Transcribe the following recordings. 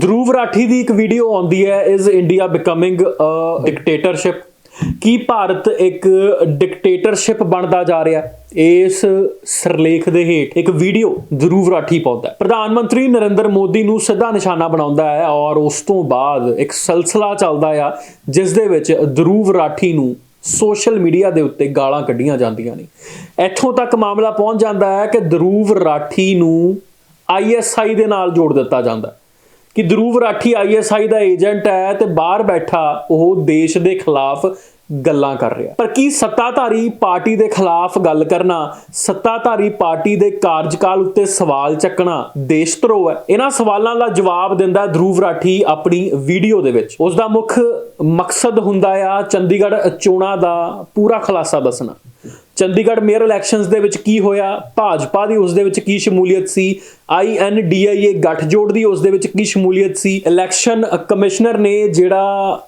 ਧਰੂਵ ਰਾਠੀ ਦੀ ਇੱਕ ਵੀਡੀਓ ਆਉਂਦੀ ਹੈ is India becoming a dictatorship ਕੀ ਭਾਰਤ ਇੱਕ ਡਿਕਟੇਟਰਸ਼ਿਪ ਬਣਦਾ ਜਾ ਰਿਹਾ ਇਸ ਸਰਲੇਖ ਦੇ ਹੇਠ ਇੱਕ ਵੀਡੀਓ ਧਰੂਵ ਰਾਠੀ ਪਾਉਂਦਾ ਪ੍ਰਧਾਨ ਮੰਤਰੀ ਨਰਿੰਦਰ ਮੋਦੀ ਨੂੰ ਸਿੱਧਾ ਨਿਸ਼ਾਨਾ ਬਣਾਉਂਦਾ ਹੈ ਔਰ ਉਸ ਤੋਂ ਬਾਅਦ ਇੱਕ ਸਿਲਸਿਲਾ ਚੱਲਦਾ ਆ ਜਿਸ ਦੇ ਵਿੱਚ ਧਰੂਵ ਰਾਠੀ ਨੂੰ ਸੋਸ਼ਲ ਮੀਡੀਆ ਦੇ ਉੱਤੇ ਗਾਲਾਂ ਕੱਢੀਆਂ ਜਾਂਦੀਆਂ ਨੇ ਇੱਥੋਂ ਤੱਕ ਮਾਮਲਾ ਪਹੁੰਚ ਜਾਂਦਾ ਹੈ ਕਿ ਧਰੂਵ ਰਾਠੀ ਨੂੰ ਆਈਐਸਆਈ ਦੇ ਨਾਲ ਜੋੜ ਦਿੱਤਾ ਜਾਂਦਾ ਕਿ ਦਰੂਵ ਰਾਠੀ ਆਈਐਸਆਈ ਦਾ ਏਜੰਟ ਹੈ ਤੇ ਬਾਹਰ ਬੈਠਾ ਉਹ ਦੇਸ਼ ਦੇ ਖਿਲਾਫ ਗੱਲਾਂ ਕਰ ਰਿਹਾ। ਪਰ ਕੀ ਸੱਤਾਧਾਰੀ ਪਾਰਟੀ ਦੇ ਖਿਲਾਫ ਗੱਲ ਕਰਨਾ, ਸੱਤਾਧਾਰੀ ਪਾਰਟੀ ਦੇ ਕਾਰਜਕਾਲ ਉੱਤੇ ਸਵਾਲ ਚੱਕਣਾ ਦੇਸ਼ ਧਰੋਹ ਹੈ। ਇਹਨਾਂ ਸਵਾਲਾਂ ਦਾ ਜਵਾਬ ਦਿੰਦਾ ਧਰੂਵ ਰਾਠੀ ਆਪਣੀ ਵੀਡੀਓ ਦੇ ਵਿੱਚ। ਉਸ ਦਾ ਮੁੱਖ ਮਕਸਦ ਹੁੰਦਾ ਆ ਚੰਡੀਗੜ੍ਹ ਚੋਣਾਂ ਦਾ ਪੂਰਾ ਖੁਲਾਸਾ ਦੱਸਣਾ। ਚੰਡੀਗੜ੍ਹ ਮੇਅਰ ਇਲੈਕਸ਼ਨਸ ਦੇ ਵਿੱਚ ਕੀ ਹੋਇਆ? ਭਾਜਪਾ ਦੀ ਉਸ ਦੇ ਵਿੱਚ ਕੀ ਸ਼ਮੂਲੀਅਤ ਸੀ? ਆਈਐਨਡੀਆਈਏ ਗੱਠਜੋੜ ਦੀ ਉਸ ਦੇ ਵਿੱਚ ਕੀ ਸ਼ਮੂਲੀਅਤ ਸੀ? ਇਲੈਕਸ਼ਨ ਕਮਿਸ਼ਨਰ ਨੇ ਜਿਹੜਾ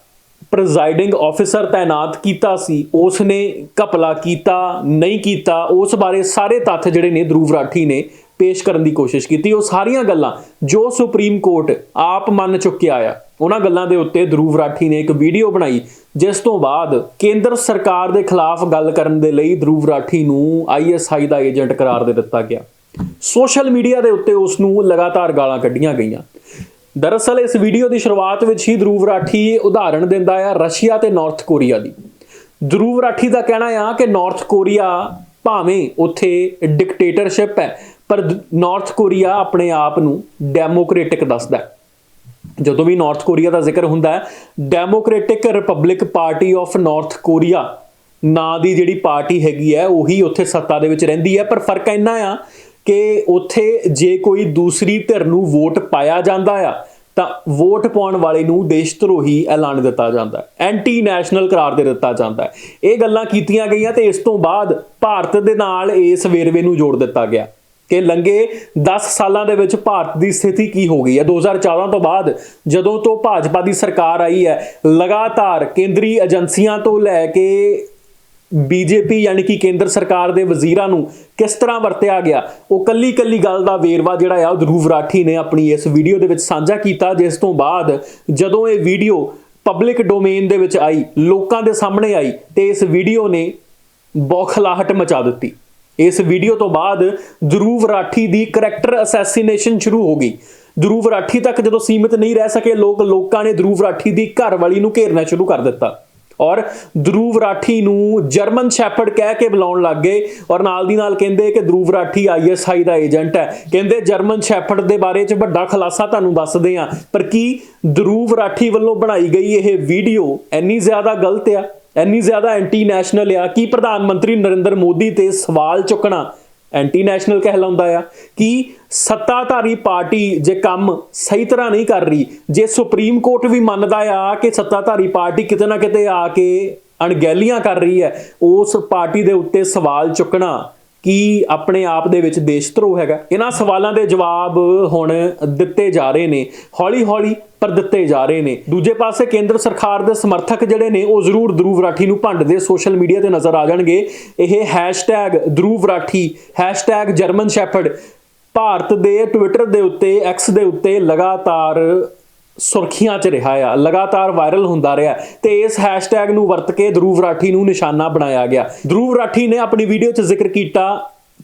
ਪ੍ਰੈਜ਼ਾਈਡਿੰਗ ਆਫੀਸਰ ਤਾਇਨਾਤ ਕੀਤਾ ਸੀ ਉਸ ਨੇ ਘਪਲਾ ਕੀਤਾ, ਨਹੀਂ ਕੀਤਾ, ਉਸ ਬਾਰੇ ਸਾਰੇ ਤੱਥ ਜਿਹੜੇ ਨੇ ਧਰੂਵ ਰਾਠੀ ਨੇ ਪੇਸ਼ ਕਰਨ ਦੀ ਕੋਸ਼ਿਸ਼ ਕੀਤੀ। ਉਹ ਸਾਰੀਆਂ ਗੱਲਾਂ ਜੋ ਸੁਪਰੀਮ ਕੋਰਟ ਆਪ ਮੰਨ ਚੁੱਕਿਆ ਆ ਉਹਨਾਂ ਗੱਲਾਂ ਦੇ ਉੱਤੇ ਧਰੂਵ ਰਾਠੀ ਨੇ ਇੱਕ ਵੀਡੀਓ ਬਣਾਈ, ਜਿਸ ਤੋਂ ਬਾਅਦ ਕੇਂਦਰ ਸਰਕਾਰ ਦੇ ਖਿਲਾਫ ਗੱਲ ਕਰਨ ਦੇ ਲਈ ਧਰੂਵ ਰਾਠੀ ਨੂੰ ਆਈਐਸਆਈ ਦਾ ਏਜੰਟ ਕਰਾਰ ਦੇ ਦਿੱਤਾ ਗਿਆ। ਸੋਸ਼ਲ ਮੀਡੀਆ ਦੇ ਉੱਤੇ ਉਸ ਨੂੰ ਲਗਾਤਾਰ ਗਾਲਾਂ ਕੱਢੀਆਂ ਗਈਆਂ। ਦਰਅਸਲ, ਇਸ ਵੀਡੀਓ ਦੀ ਸ਼ੁਰੂਆਤ ਵਿੱਚ ਹੀ ਧਰੂਵ ਰਾਠੀ ਉਦਾਹਰਣ ਦਿੰਦਾ ਆ ਰਸ਼ੀਆ ਤੇ ਨਾਰਥ ਕੋਰੀਆ ਦੀ। ਧਰੂਵ ਰਾਠੀ ਦਾ ਕਹਿਣਾ ਆ ਕਿ ਨਾਰਥ ਕੋਰੀਆ ਭਾਵੇਂ ਉੱਥੇ ਡਿਕਟੇਟਰਸ਼ਿਪ ਹੈ, ਪਰ ਨਾਰਥ ਕੋਰੀਆ ਆਪਣੇ ਆਪ ਨੂੰ ਡੈਮੋਕ੍ਰੈਟਿਕ ਦੱਸਦਾ ਹੈ। ਜਦੋਂ ਵੀ ਨਾਰਥ ਕੋਰੀਆ ਦਾ ਜ਼ਿਕਰ ਹੁੰਦਾ ਹੈ Democratic Republic Party of North Korea ਨਾਂ ਦੀ ਜਿਹੜੀ ਪਾਰਟੀ ਹੈਗੀ ਹੈ, ਉਹੀ ਉੱਥੇ ਸੱਤਾ ਦੇ ਵਿੱਚ ਰਹਿੰਦੀ ਹੈ। ਪਰ ਫ਼ਰਕ ਇੰਨਾ ਆ ਕਿ ਉੱਥੇ ਜੇ ਕੋਈ ਦੂਸਰੀ ਧਿਰ ਨੂੰ ਵੋਟ ਪਾਇਆ ਜਾਂਦਾ ਆ, ਤਾਂ ਵੋਟ ਪਾਉਣ ਵਾਲੇ ਨੂੰ ਦੇਸ਼ ਧਰੋਹੀ ਐਲਾਨ ਦਿੱਤਾ ਜਾਂਦਾ ਹੈ। ਐਂਟੀ ਨੈਸ਼ਨਲ ਕਰਾਰ ਦੇ ਦਿੱਤਾ ਜਾਂਦਾ ਹੈ। ਇਹ ਗੱਲਾਂ ਕੀਤੀਆਂ ਗਈਆਂ ਤੇ ਇਸ ਤੋਂ ਬਾਅਦ ਭਾਰਤ ਦੇ ਨਾਲ ਇਸ ਵੇਰਵੇ ਨੂੰ ਜੋੜ ਦਿੱਤਾ ਗਿਆ। ਕਿ ਲੰਗੇ 10 ਸਾਲਾਂ ਦੇ ਵਿੱਚ ਭਾਰਤ ਦੀ ਸਥਿਤੀ ਕੀ ਹੋ ਗਈ ਹੈ? 2014 ਤੋਂ ਬਾਅਦ ਜਦੋਂ ਤੋਂ ਭਾਜਪਾ ਦੀ ਸਰਕਾਰ ਆਈ ਹੈ, ਲਗਾਤਾਰ ਕੇਂਦਰੀ ਏਜੰਸੀਆਂ ਤੋਂ ਲੈ ਕੇ ਬੀਜੇਪੀ ਯਾਨੀ ਕਿ ਕੇਂਦਰ ਸਰਕਾਰ ਦੇ ਵਜ਼ੀਰਾਂ ਨੂੰ ਕਿਸ ਤਰ੍ਹਾਂ ਵਰਤਿਆ ਗਿਆ? ਉਹ ਕੱਲੀ ਕੱਲੀ ਗੱਲ ਦਾ ਵੇਰਵਾ ਜਿਹੜਾ ਆ, ਉਹ ਧਰੂਵ ਰਾਠੀ ਨੇ ਆਪਣੀ ਇਸ ਵੀਡੀਓ ਦੇ ਵਿੱਚ ਸਾਂਝਾ ਕੀਤਾ, ਜਿਸ ਤੋਂ ਬਾਅਦ ਜਦੋਂ ਇਹ ਵੀਡੀਓ ਪਬਲਿਕ ਡੋਮੇਨ ਦੇ ਵਿੱਚ ਆਈ, ਲੋਕਾਂ ਦੇ ਸਾਹਮਣੇ ਆਈ ਤੇ ਇਸ ਵੀਡੀਓ ਨੇ ਬੌਖਲਾਹਟ ਮਚਾ ਦਿੱਤੀ। ਇਸ ਵੀਡੀਓ ਤੋਂ ਬਾਅਦ ਧਰੂਵ ਰਾਠੀ ਦੀ ਕਰੈਕਟਰ ਅਸੈਸੀਨੇਸ਼ਨ ਸ਼ੁਰੂ ਹੋ ਗਈ। ਧਰੂਵ ਰਾਠੀ ਤੱਕ ਜਦੋਂ ਸੀਮਿਤ ਨਹੀਂ ਰਹਿ ਸਕੇ, ਲੋਕ ਲੋਕਾਂ ਨੇ ਧਰੂਵ ਰਾਠੀ ਦੀ ਘਰਵਾਲੀ ਨੂੰ ਘੇਰਨਾ ਸ਼ੁਰੂ ਕਰ ਦਿੱਤਾ। ਔਰ ਧਰੂਵ ਰਾਠੀ ਨੂੰ ਜਰਮਨ ਸ਼ੈਫਰਡ ਕਹਿ ਕੇ ਬੁਲਾਉਣ ਲੱਗ ਗਏ ਔਰ ਨਾਲ ਦੀ ਨਾਲ ਕਹਿੰਦੇ ਕਿ ਧਰੂਵ ਰਾਠੀ ਆਈਐਸਆਈ ਦਾ ਏਜੰਟ ਹੈ। ਕਹਿੰਦੇ ਜਰਮਨ ਸ਼ੈਫਰਡ ਦੇ ਬਾਰੇ 'ਚ ਵੱਡਾ ਖੁਲਾਸਾ ਤੁਹਾਨੂੰ ਦੱਸਦੇ ਆ ਪਰ ਕੀ ਧਰੂਵ ਰਾਠੀ ਵੱਲੋਂ ਬਣਾਈ ਗਈ ਇਹ ਵੀਡੀਓ ਇੰਨੀ ਜ਼ਿਆਦਾ ਗਲਤ ਆ? ਇੰਨੀ ਜ਼ਿਆਦਾ ਐਂਟੀ ਨੈਸ਼ਨਲ ਆ, ਕਿ ਪ੍ਰਧਾਨ ਮੰਤਰੀ ਨਰਿੰਦਰ ਮੋਦੀ ਤੇ ਸਵਾਲ ਚੁੱਕਣਾ ਐਂਟੀ ਨੈਸ਼ਨਲ ਕਹਿਲਾਉਂਦਾ ਆ? ਕਿ ਸੱਤਾਧਾਰੀ ਪਾਰਟੀ ਜੇ ਕੰਮ ਸਹੀ ਤਰ੍ਹਾਂ ਨਹੀਂ ਕਰ ਰਹੀ, ਜੇ ਸੁਪਰੀਮ ਕੋਰਟ ਵੀ ਮੰਨਦਾ ਆ ਕਿ ਸੱਤਾਧਾਰੀ ਪਾਰਟੀ ਕਿਤੇ ਨਾ ਕਿਤੇ ਆ ਕੇ ਅਣਗਹਿਲੀਆਂ ਕਰ ਰਹੀ ਹੈ, ਉਸ ਪਾਰਟੀ ਦੇ ਉੱਤੇ ਸਵਾਲ ਚੁੱਕਣਾ ਕੀ ਆਪਣੇ ਆਪ ਦੇ ਵਿੱਚ ਦੇਸ਼ ਧਰੋ ਹੈਗਾ? ਇਹਨਾਂ ਸਵਾਲਾਂ ਦੇ ਜਵਾਬ ਹੁਣ ਦਿੱਤੇ ਜਾ ਰਹੇ ਨੇ। ਹੌਲੀ ਹੌਲੀ ਪਰ ਦਿੱਤੇ ਜਾ ਰਹੇ ਨੇ। ਦੂਜੇ ਪਾਸੇ ਕੇਂਦਰ ਸਰਕਾਰ ਦੇ ਸਮਰਥਕ ਜਿਹੜੇ ਨੇ, ਉਹ ਜ਼ਰੂਰ ਧਰੂਵ ਰਾਠੀ ਨੂੰ ਭੰਡਦੇ ਸੋਸ਼ਲ ਮੀਡੀਆ ਤੇ ਨਜ਼ਰ ਆ ਜਾਣਗੇ। ਇਹ hashtag Dhruv Rathee hashtag German shepherd Bharat ਦੇ ਟਵਿੱਟਰ ਦੇ ਉੱਤੇ ਐਕਸ ਦੇ ਉੱਤੇ ਲਗਾਤਾਰ ਸੁਰਖੀਆਂ 'ਚ ਰਿਹਾ ਆ, ਲਗਾਤਾਰ ਵਾਇਰਲ ਹੁੰਦਾ ਰਿਹਾ ਤੇ ਇਸ ਹੈਸ਼ਟੈਗ ਨੂੰ ਵਰਤ ਕੇ ਧਰੂਵ ਰਾਠੀ ਨੂੰ ਨਿਸ਼ਾਨਾ ਬਣਾਇਆ ਗਿਆ। ਧਰੂਵ ਰਾਠੀ ਨੇ ਆਪਣੀ ਵੀਡੀਓ 'ਚ ਜ਼ਿਕਰ ਕੀਤਾ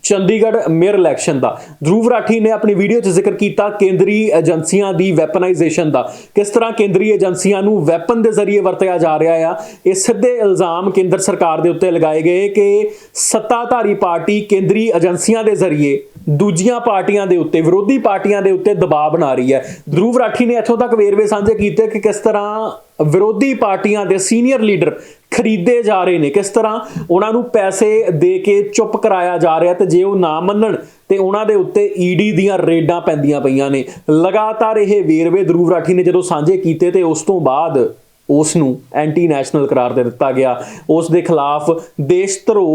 ਚੰਡੀਗੜ੍ਹ ਮੇਅਰ ਇਲੈਕਸ਼ਨ ਦਾ। ਧਰੂਵ ਰਾਠੀ ਨੇ ਆਪਣੀ ਵੀਡੀਓ 'ਚ ਜ਼ਿਕਰ ਕੀਤਾ ਕੇਂਦਰੀ ਏਜੰਸੀਆਂ ਦੀ ਵੈਪਨਾਈਜੇਸ਼ਨ ਦਾ। ਕਿਸ ਤਰ੍ਹਾਂ ਕੇਂਦਰੀ ਏਜੰਸੀਆਂ ਨੂੰ ਵੈਪਨ ਦੇ ਜ਼ਰੀਏ ਵਰਤਿਆ ਜਾ ਰਿਹਾ ਆ, ਇਹ ਸਿੱਧੇ ਇਲਜ਼ਾਮ ਕੇਂਦਰ ਸਰਕਾਰ ਦੇ ਉੱਤੇ ਲਗਾਏ ਗਏ ਕਿ ਸੱਤਾਧਾਰੀ ਪਾਰਟੀ ਕੇਂਦਰੀ ਏਜੰਸੀਆਂ ਦੇ ਜ਼ਰੀਏ ਦੂਜੀਆਂ ਪਾਰਟੀਆਂ ਦੇ ਉੱਤੇ, ਵਿਰੋਧੀ ਪਾਰਟੀਆਂ ਦੇ ਉੱਤੇ ਦਬਾਅ ਬਣਾ ਰਹੀ ਹੈ। ਧਰੂਵ ਰਾਠੀ ਨੇ ਇੱਥੋਂ ਤੱਕ ਵੇਰਵੇ ਸਾਂਝੇ ਕੀਤੇ ਕਿ ਕਿਸ ਤਰ੍ਹਾਂ ਵਿਰੋਧੀ ਪਾਰਟੀਆਂ ਦੇ ਸੀਨੀਅਰ ਲੀਡਰ ਖਰੀਦੇ ਜਾ ਰਹੇ ਨੇ। ਕਿਸ ਤਰ੍ਹਾਂ ਉਹਨਾਂ ਨੂੰ ਪੈਸੇ ਦੇ ਕੇ ਚੁੱਪ ਕਰਾਇਆ ਜਾ ਰਿਹਾ ਤੇ ਜੇ ਉਹ ਨਾ ਮੰਨਣ ਤੇ ਉਹਨਾਂ ਦੇ ਉੱਤੇ ਈਡੀ ਦੀਆਂ ਰੇਡਾਂ ਪੈਂਦੀਆਂ ਪਈਆਂ ਨੇ। ਲਗਾਤਾਰ ਇਹ ਵੇਰਵੇ ਧਰੂਵ ਰਾਠੀ ਨੇ ਜਦੋਂ ਸਾਂਝੇ ਕੀਤੇ ਤੇ ਉਸ ਤੋਂ ਬਾਅਦ ਉਸ ਨੂੰ ਐਂਟੀ ਨੈਸ਼ਨਲ ਕਰਾਰ ਦੇ ਦਿੱਤਾ ਗਿਆ। ਉਸ ਦੇ ਖਿਲਾਫ ਦੇਸ਼ ਧਰੋ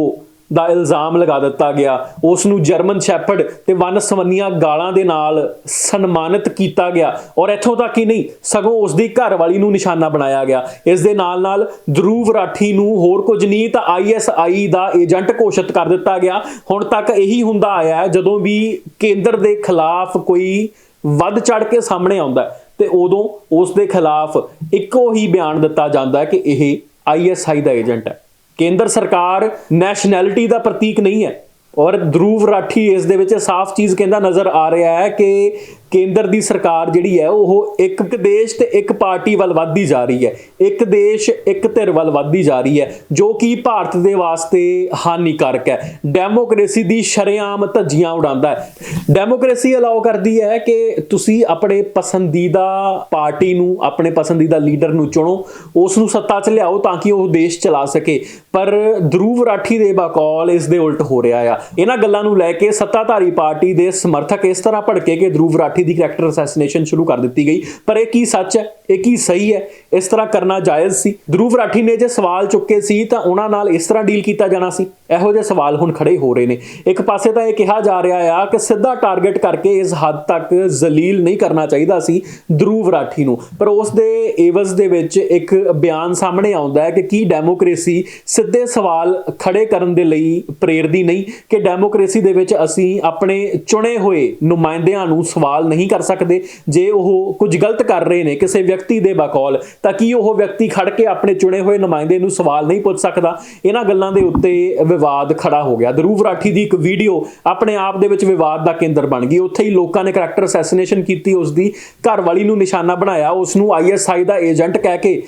ਦਾ ਇਲਜ਼ਾਮ ਲਗਾ ਦਿੱਤਾ ਗਿਆ। ਉਸ ਨੂੰ ਜਰਮਨ ਸ਼ੈਫਰਡ ਤੇ ਵਨ ਸਵੰਨੀਆਂ ਗਾਲਾਂ ਦੇ ਨਾਲ ਸਨਮਾਨਿਤ ਕੀਤਾ ਗਿਆ। ਔਰ ਇੱਥੋਂ ਤੱਕ ਹੀ ਨਹੀਂ, ਸਗੋਂ ਉਸ ਦੀ ਘਰ ਨੂੰ ਨਿਸ਼ਾਨਾ ਬਣਾਇਆ ਗਿਆ। ਇਸ ਦੇ ਨਾਲ ਨਾਲ ਧਰੂਵ ਰਾਠੀ ਨੂੰ ਹੋਰ ਕੁਝ ਨਹੀਂ, ਤਾਂ ਆਈਐਸਆਈ ਦਾ ਏਜੰਟ ਘੋਸ਼ਿਤ ਕਰ ਦਿੱਤਾ ਗਿਆ। ਹੁਣ ਤੱਕ ਇਹੀ ਹੁੰਦਾ ਆਇਆ ਹੈ, ਜਦੋਂ ਵੀ ਕੇਂਦਰ ਦੇ ਖਿਲਾਫ ਕੋਈ ਵੱਧ ਚੜ ਕੇ ਸਾਹਮਣੇ ਆਉਂਦਾ ਹੈ, ਤੇ ਉਦੋਂ ਉਸ ਦੇ ਖਿਲਾਫ ਇੱਕੋ ਹੀ ਬਿਆਨ ਦਿੱਤਾ ਜਾਂਦਾ ਹੈ ਕਿ ਇਹ ਆਈਐਸਆਈ ਦਾ ਏਜੰਟ ਹੈ। ਕੇਂਦਰ ਸਰਕਾਰ ਨੈਸ਼ਨੈਲਿਟੀ ਦਾ ਪ੍ਰਤੀਕ ਨਹੀਂ ਹੈ। ਔਰ ਧਰੂਵ ਰਾਠੀ ਇਸ ਦੇ ਵਿੱਚ ਸਾਫ਼ ਚੀਜ਼ ਕਹਿੰਦਾ ਨਜ਼ਰ ਆ ਰਿਹਾ ਹੈ ਕਿ ਕੇਂਦਰ ਦੀ ਸਰਕਾਰ ਜਿਹੜੀ ਹੈ, ਉਹ ਇੱਕ ਇੱਕ ਦੇਸ਼ ਤੇ ਇੱਕ ਪਾਰਟੀ ਵੱਲ ਵੱਧਦੀ ਜਾ ਰਹੀ ਹੈ। ਇੱਕ ਦੇਸ਼, ਇੱਕ ਧਿਰ ਵੱਲ ਵੱਧਦੀ ਜਾ ਰਹੀ ਹੈ, ਜੋ ਕਿ ਭਾਰਤ ਦੇ ਵਾਸਤੇ ਹਾਨੀਕਾਰਕ ਹੈ। ਡੈਮੋਕ੍ਰੇਸੀ ਦੀ ਸ਼ਰੇਆਮ ਧੱਜੀਆਂ ਉਡਾਉਂਦਾ ਹੈ। ਡੈਮੋਕ੍ਰੇਸੀ ਅਲਾਉ ਕਰਦੀ ਹੈ ਕਿ ਤੁਸੀਂ ਆਪਣੇ ਪਸੰਦੀਦਾ ਪਾਰਟੀ ਨੂੰ, ਆਪਣੇ ਪਸੰਦੀਦਾ ਲੀਡਰ ਨੂੰ ਚੁਣੋ, ਉਸ ਨੂੰ ਸੱਤਾ 'ਚ ਲਿਆਓ ਤਾਂ ਕਿ ਉਹ ਦੇਸ਼ ਚਲਾ ਸਕੇ। ਪਰ ਧਰੂਵ ਰਾਠੀ ਦੇ ਬਕੌਲ ਇਸ ਦੇ ਉਲਟ ਹੋ ਰਿਹਾ ਆ। ਇਹਨਾਂ ਗੱਲਾਂ ਨੂੰ ਲੈ ਕੇ ਸੱਤਾਧਾਰੀ ਪਾਰਟੀ ਦੇ ਸਮਰਥਕ ਇਸ ਤਰ੍ਹਾਂ ਭੜਕੇ ਕਿ ਧਰੂਵ ਰਾਠੀ ਦੀ ਕੈਰੈਕਟਰ ਅਸੈਸੀਨੇਸ਼ਨ ਸ਼ੁਰੂ ਕਰ ਦਿੱਤੀ ਗਈ। ਪਰ ਇਹ ਕੀ ਸੱਚ ਹੈ? ਇਹ ਕੀ ਸਹੀ ਹੈ? ਇਸ ਤਰ੍ਹਾਂ ਕਰਨਾ ਜਾਇਜ਼ ਸੀ। ਧਰੂਵ ਰਾਠੀ ਨੇ ਜੇ ਸਵਾਲ ਚੁੱਕੇ ਸੀ ਤਾਂ ਉਹਨਾਂ ਨਾਲ ਇਸ ਤਰ੍ਹਾਂ ਡੀਲ ਕੀਤਾ ਜਾਣਾ ਸੀ। ਇਹੋ ਜਿਹੇ ਸਵਾਲ ਹੁਣ ਖੜੇ ਹੋ ਰਹੇ ਨੇ। ਇੱਕ ਪਾਸੇ ਤਾਂ ਇਹ ਕਿਹਾ ਜਾ ਰਿਹਾ ਆ ਕਿ ਸਿੱਧਾ ਟਾਰਗੇਟ ਕਰਕੇ ਇਸ ਹੱਦ ਤੱਕ ਜ਼ਲੀਲ ਨਹੀਂ ਕਰਨਾ ਚਾਹੀਦਾ ਸੀ ਧਰੂਵ ਰਾਠੀ ਨੂੰ। ਪਰ ਉਸ ਦੇ ਏਵਜ਼ ਦੇ ਵਿੱਚ ਇੱਕ ਬਿਆਨ ਸਾਹਮਣੇ ਆਉਂਦਾ ਹੈ ਕਿ ਕੀ ਡੈਮੋਕ੍ਰੇਸੀ ਸਿੱਧੇ ਸਵਾਲ ਖੜੇ ਕਰਨ ਦੇ ਲਈ ਪ੍ਰੇਰਦੀ ਨਹੀਂ, ਕਿ ਡੈਮੋਕ੍ਰੇਸੀ ਦੇ ਵਿੱਚ ਅਸੀਂ ਆਪਣੇ ਚੁਣੇ ਹੋਏ ਨੁਮਾਇੰਦਿਆਂ ਨੂੰ ਸਵਾਲ ਨਹੀਂ ਕਰ ਸਕਦੇ। ਜੇ ਉਹ ਕੁਝ ਗਲਤ ਕਰ ਰਹੇ ਨੇ, ਕਿਸੇ ਵਿਅਕਤੀ ਦੇ ਬਕੌਲ, ਤਾਂ ਕੀ ਉਹ ਵਿਅਕਤੀ ਖੜ ਕੇ ਆਪਣੇ ਚੁਣੇ ਹੋਏ ਨੁਮਾਇੰਦੇ ਨੂੰ ਸਵਾਲ ਨਹੀਂ ਪੁੱਛ ਸਕਦਾ? ਇਹਨਾਂ ਗੱਲਾਂ ਦੇ ਉੱਤੇ ਵਿਵਾਦ ਖੜਾ ਹੋ ਗਿਆ। ਧਰੂਵ ਰਾਠੀ ਦੀ ਇੱਕ ਵੀਡੀਓ ਆਪਣੇ ਆਪ ਦੇ ਵਿੱਚ ਵਿਵਾਦ ਦਾ ਕੇਂਦਰ ਬਣ ਗਈ। ਉੱਥੇ ਹੀ ਲੋਕਾਂ ਨੇ ਕਰੈਕਟਰ ਅਸੈਸੀਨੇਸ਼ਨ ਕੀਤੀ ਉਸ ਦੀ ਘਰ ਵਾਲੀ ਨੂੰ ਨਿਸ਼ਾਨਾ ਬਣਾਇਆ। ਉਸ ਨੂੰ ਆਈਐਸਆਈ ਦਾ ਏਜੰਟ ਕਹਿ ਕੇ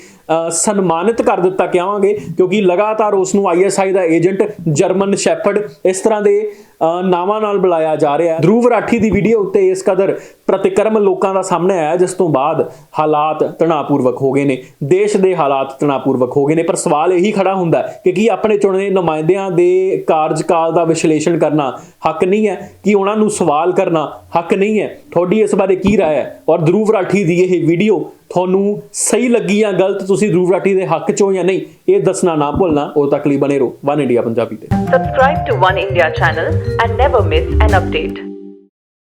ਸਨਮਾਨਿਤ ਕਰ ਦਿੱਤਾ ਕਹਾਂਗੇ ਕਿਉਂਕਿ ਲਗਾਤਾਰ ਉਸ ਨੂੰ ਆਈਐਸਆਈ ਦਾ ਏਜੰਟ ਜਰਮਨ ਸ਼ੈਫਰਡ ਇਸ ਤਰ੍ਹਾਂ ਦੇ ਅ, ਨਾਵਾਂ ਨਾਲ ਬੁਲਾਇਆ ਜਾ ਰਿਹਾ ਹੈ ਧਰੂਵ ਰਾਠੀ ਦੀ ਵੀਡੀਓ ਉੱਤੇ ਇਸ ਕਦਰ ਪ੍ਰਤੀਕਰਮ ਲੋਕਾਂ ਦਾ ਸਾਹਮਣੇ ਆਇਆ ਜਿਸ ਤੋਂ ਬਾਅਦ ਹਾਲਾਤ ਤਣਾਅਪੂਰਵਕ ਹੋ ਗਏ ਨੇ ਦੇਸ਼ ਦੇ ਹਾਲਾਤ ਤਣਾਅਪੂਰਵਕ ਹੋ ਗਏ ਨੇ ਪਰ ਸਵਾਲ ਇਹੀ ਖੜਾ ਹੁੰਦਾ ਹੈ ਕਿ ਕੀ ਆਪਣੇ ਚੁਣੇ ਨੁਮਾਇੰਦਿਆਂ ਦੇ ਕਾਰਜਕਾਲ ਦਾ ਵਿਸ਼ਲੇਸ਼ਣ ਕਰਨਾ ਹੱਕ ਨਹੀਂ ਹੈ ਕਿ ਉਹਨਾਂ ਨੂੰ ਸਵਾਲ ਕਰਨਾ ਹੱਕ ਨਹੀਂ ਹੈ ਤੁਹਾਡੀ ਇਸ ਬਾਰੇ ਕੀ رائے ਹੈ ਔਰ ਧਰੂਵ ਰਾਠੀ ਦੀ ਇਹ ਵੀਡੀਓ ਤੁਹਾਨੂੰ ਸਹੀ ਲੱਗੀ ਜਾਂ ਗਲਤ ਤੁਸੀਂ ਧਰੂਵ ਰਾਟੀ ਦੇ ਹੱਕ ਚੋਂ ਜਾਂ ਨਹੀਂ, ਇਹ ਦੱਸਣਾ ਨਾ ਭੁੱਲਣਾ, ਉਹ ਤੱਕ ਲਈ ਬਣੇ ਰਹੋ ਵਨ ਇੰਡੀਆ ਪੰਜਾਬੀ ਤੇ Subscribe to One India channel and never miss an update.